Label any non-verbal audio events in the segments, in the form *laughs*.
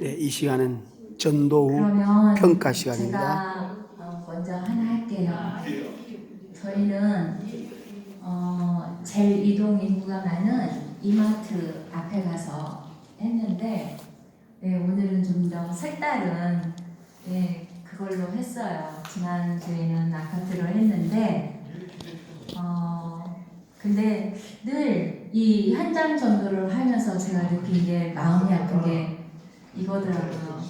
네, 이 시간은 전도 후 평가 시간입니다. 제가 어, 먼저 하나 할게요. 저희는 어, 제일 이동 인구가 많은 이마트 앞에 가서 했는데 네, 오늘은 좀 더 색다른 네, 그걸로 했어요. 지난 주에는 아파트로 했는데 어, 근데 늘 이 현장 전도를 하면서 제가 느낀 게 마음이 아픈 게 이거더라고요.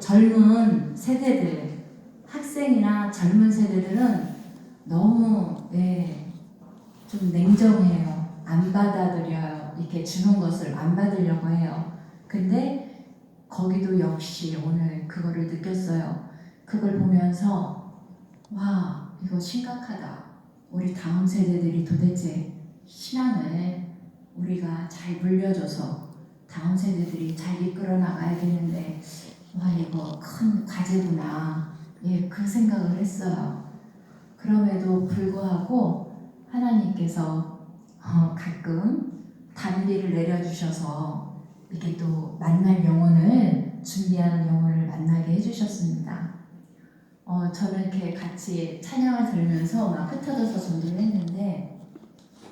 젊은 세대들, 학생이나 젊은 세대들은 너무 예, 좀 냉정해요. 안 받아들여요. 이렇게 주는 것을 안 받으려고 해요. 근데 거기도 역시 오늘 그거를 느꼈어요. 그걸 보면서 와 이거 심각하다. 우리 다음 세대들이 도대체 신앙을 우리가 잘 물려줘서 다음 세대들이 잘 이끌어 나가야겠는데 와 이거 큰 과제구나. 예 그 생각을 했어요. 그럼에도 불구하고 하나님께서 어, 가끔 단비를 내려주셔서 이게 또 만날 영혼을 준비하는 영혼을 만나게 해주셨습니다. 어, 저는 이렇게 같이 찬양을 들으면서 막 흩어져서 전도를 했는데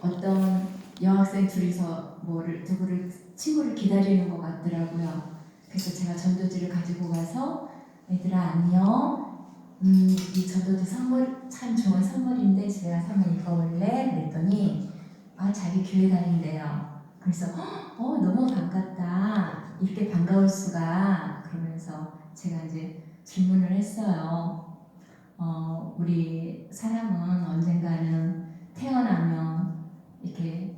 어떤 여학생 둘이서 뭐를 누구를 친구를 기다리는 것 같더라고요. 그래서 제가 전도지를 가지고 가서 얘들아 안녕. 음, 이 전도지 선물 참 좋은 선물인데 제가 한번 읽어볼래? 그랬더니 아 자기 교회 다닌대요. 그래서 어 너무 반갑다. 이렇게 반가울 수가 그러면서 제가 이제 질문을 했어요. 어, 우리 사람은 언젠가는 태어나면 이렇게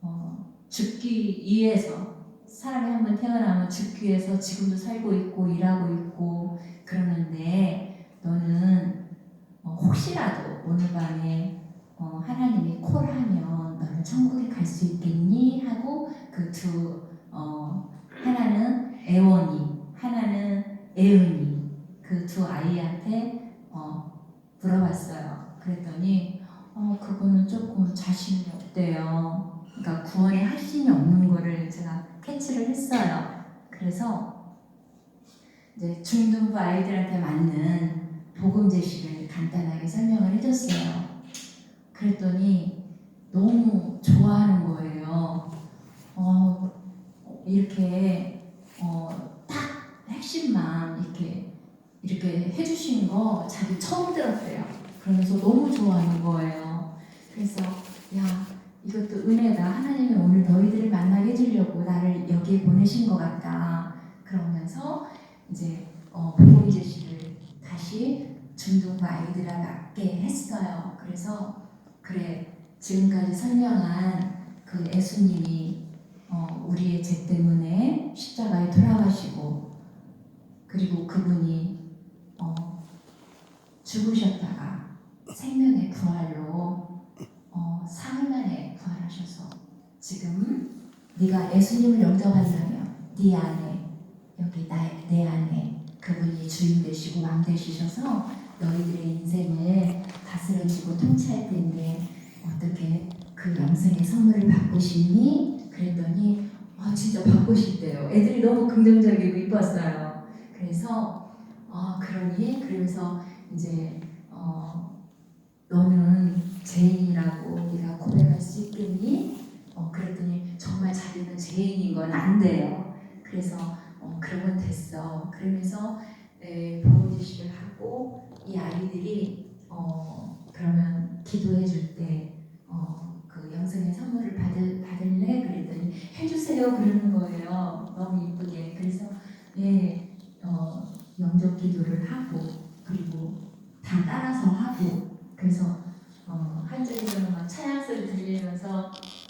어, 죽기 위해서 사람이 한번 태어나면 죽기 위해서 지금도 살고 있고 일하고 있고 그러는데 너는 어, 혹시라도 오늘 밤에 어, 하나님이 콜하면 너는 천국에 갈 수 있겠니? 하고 그두 어, 하나는 애원이 하나는 애은이 그 두 아이한테 어, 물어봤어요. 그랬더니 어, 그거는 조금 자신이 없대요. 그러니까 구원에 확신이 없는 거를 제가 캐치를 했어요. 그래서 이제 중등부 아이들한테 맞는 복음 제시를 간단하게 설명을 해줬어요. 그랬더니 너무 좋아하는 거예요. 어, 이렇게 어, 딱 핵심만 이렇게 이렇게 해주신 거 자기 처음 들었대요. 그러면서 너무 좋아하는 거예요. 그래서 야 이것도 은혜다. 하나님이 오늘 너희들을 만나게 해주려고 나를 여기에 보내신 것 같다. 그러면서 이제 어, 복음 제시를 다시 중등부 아이들에게 맞게 했어요. 그래서 그래 지금까지 설명한 그 예수님이 어, 우리의 죄 때문에 십자가에 돌아가시고 그리고 그분이 어, 죽으셨다가 생명의 부활로 어, 사흘 만에 부활하셔서 지금 네가 예수님을 영접한다면 네 안에 여기 나, 내 안에 그분이 주인 되시고 왕 되시셔서 너희들의 인생을 다스려주고 통치할 텐데 어떻게 그 영생의 선물을 받고 싶니? 그랬더니 아 진짜 받고 싶대요. 애들이 너무 긍정적이고 이뻤어요. 그래서 아 그러니 그러면서 이제 어 너는 죄인이라고 네가 고백할 수 있겠니? 어 그랬더니 정말 자기는 죄인인 건 안 돼요. 그래서 어 그러면 됐어. 그러면서 에, 복음 지시를 하고 이 아이들이 어 그러면 기도해 줄때 어 그 영생의 선물을 받을 받을래? 그랬더니 해주세요 그러는 거예요. 너무 이쁘게. 그래서 예, 어, 영접 기도를 하고 그리고 다 따라서 하고 그래서 어, 한쪽에서는 막 찬양 소리 들리면서 그 어,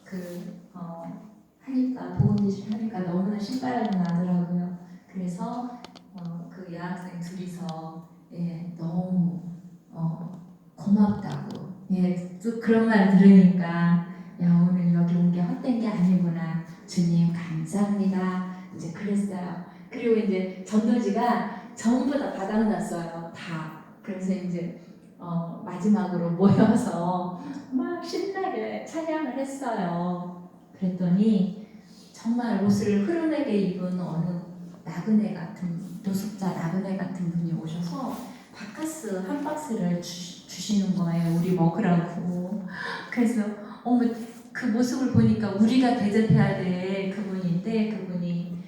하니까 대신 하니까 너무나 신바람이 나더라고요. 그래서 어, 그 여학생 둘이서 예, 너무 어, 고맙다고 예, 또 그런 말 들으니까 야 오늘 여기 온 게 헛된 게 아니구나 주님 감사합니다 이제 그랬어요. 그리고 이제 전도지가 전부 다 바닥났어요. 다. 그래서 이제 어, 마지막으로 모여서 막 신나게 찬양을 했어요. 그랬더니 정말 옷을 흐르게 입은 어느 나그네 같은 노숙자 나그네 같은 분이 오셔서 바카스 한 박스를 주, 주시는 거예요. 우리 먹으라고. 그래서 어머 그 모습을 보니까 우리가 대접해야 될 그분인데 그분이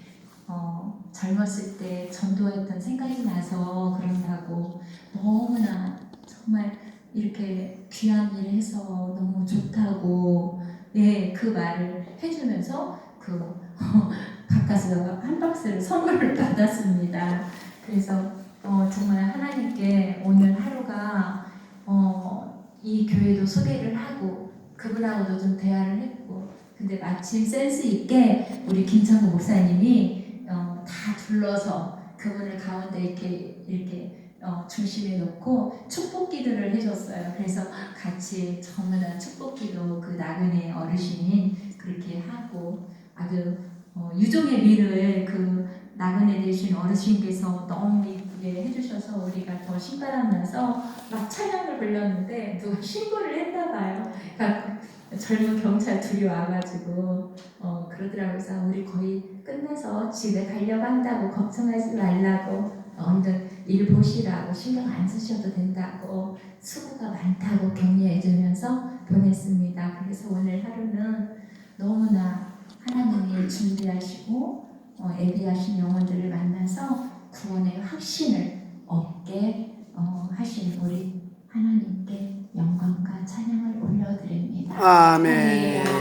어, 젊었을 때 전도했던 생각이 나서 그런다고 너무나 정말 이렇게 귀한 일을 해서 너무 좋다고 예, 그 말을 해주면서 그 *laughs* 바깥에서 한 박스를 선물을 받았습니다. 그래서 어, 정말 하나님께 오늘 하루가 어, 이 교회도 소개를 하고 그분하고도 좀 대화를 했고 근데 마침 센스 있게 우리 김창구 목사님이 어, 다 둘러서 그분을 가운데 이렇게 이렇게 어, 중심에 놓고 축복 기도를 해줬어요. 그래서 같이 정말 축복 기도 그 나그네 어르신 그렇게 하고 아주 어, 유종의 미를 그 나그네 되신 어르신께서 너무 이쁘게 해주셔서 우리가 더 신바라면서 막 찬양을 불렀는데 누가 신고를 했나 봐요. 그러니까 젊은 경찰 둘이 와가지고 어, 그러더라고요. 그래서 우리 거의 끝나서 집에 가려고 한다고 걱정하지 말라고 얼른 일 보시라고 신경 안 쓰셔도 된다고 수고가 많다고 격려해 주면서 보냈습니다. 그래서 오늘 하루는 너무나 하나님이 준비하시고 어, 예비하신 영혼들을 만나서 구원의 확신을 얻게 어, 하신 우리 하나님께 영광과 찬양을 올려드립니다. 아멘. 할렐루야.